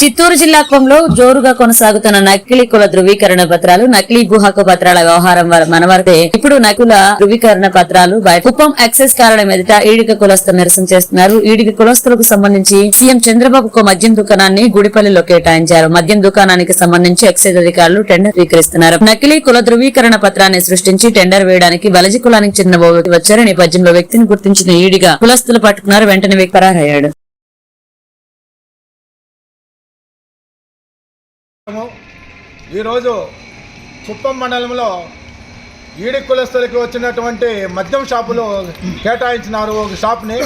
చిత్తూరు జిల్లా కొంలో జోరుగా కొనసాగుతున్న నకిలీ కుల ధృవీకరణ పత్రాలు నకిలీ గుహకు పత్రాల వ్యవహారం మనవరితే మనవరదే ఇప్పుడు నకుల ధృవీకరణ పత్రాలు కుప్పం యాక్సెస్ కారణం ఎదుట ఈడిక కులస్తులు నిరసన చేస్తున్నారు. ఈడిక కులస్తులకు సంబంధించి సీఎం చంద్రబాబుకు మద్యం దుకాణాన్ని గుడిపల్లిలో కేటాయించారు. మద్యం దుకాణానికి సంబంధించి ఎక్సైజ్ అధికారులు టెండర్ స్వీకరిస్తున్నారు. నకిలీ కుల ధృవీకరణ పత్రాన్ని సృష్టించి టెండర్ వేయడానికి వలజి కులానికి చెందిన ఓ వచ్చారు. నేపథ్యంలో వ్యక్తిని గుర్తించిన ఈడిగా కులస్తులు పట్టుకున్నారు. వెంటనే పరారయ్యాడు. ఈరోజు కుప్పం మండలంలో ఈడి కులస్తులకి వచ్చినటువంటి మద్యం షాపులు కేటాయించినారు ఒక షాప్ని.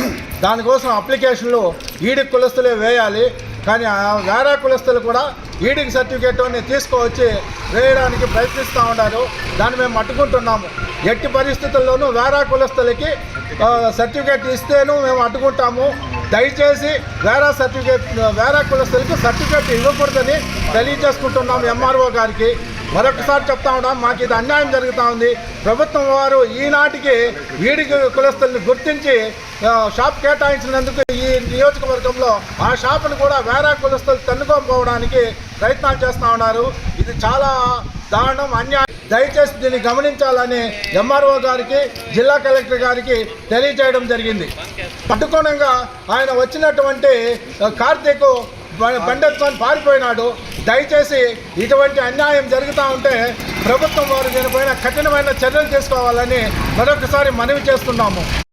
దానికోసం అప్లికేషన్లు ఈడి కులస్తులే వేయాలి. కానీ ఆ వేరే కులస్తులు కూడా ఈడికి సర్టిఫికేట్ అని తీసుకువచ్చి వేయడానికి ప్రయత్నిస్తూ ఉన్నారు. దాన్ని మేము అడ్డుకుంటున్నాము. ఎట్టి పరిస్థితుల్లోనూ వేరే కులస్తులకి సర్టిఫికేట్ ఇస్తేను మేము అడ్డుకుంటాము. దయచేసి వేరే సర్టిఫికేట్ వేరే కులస్తులకి సర్టిఫికేట్ ఇవ్వకూడదని తెలియజేసుకుంటున్నాం ఎంఆర్ఓ గారికి. మరొకసారి చెప్తా ఉన్నాం మాకు ఇది అన్యాయం జరుగుతూ ఉంది. ప్రభుత్వం వారు ఈనాటికి వీడికి కులస్తుల్ని గుర్తించి షాప్ కేటాయించినందుకు ఈ నియోజకవర్గంలో ఆ షాపును కూడా వేరే కులస్తులు తన్నుకోకపోవడానికి ప్రయత్నాలు చేస్తూ ఉన్నారు. ఇది చాలా దారుణం అన్యాయం. దయచేసి దీన్ని గమనించాలని ఎంఆర్ఓ గారికి జిల్లా కలెక్టర్ గారికి తెలియజేయడం జరిగింది. పట్టుకోణంగా ఆయన వచ్చినటువంటి కార్తీక్ బ- బండెత్తుకొని పారిపోయినాడు. దయచేసి ఇటువంటి అన్యాయం జరుగుతూ ఉంటే ప్రభుత్వం వారు దీనిపైన కఠినమైన చర్యలు తీసుకోవాలని మరొకసారి మనవి చేస్తున్నాము.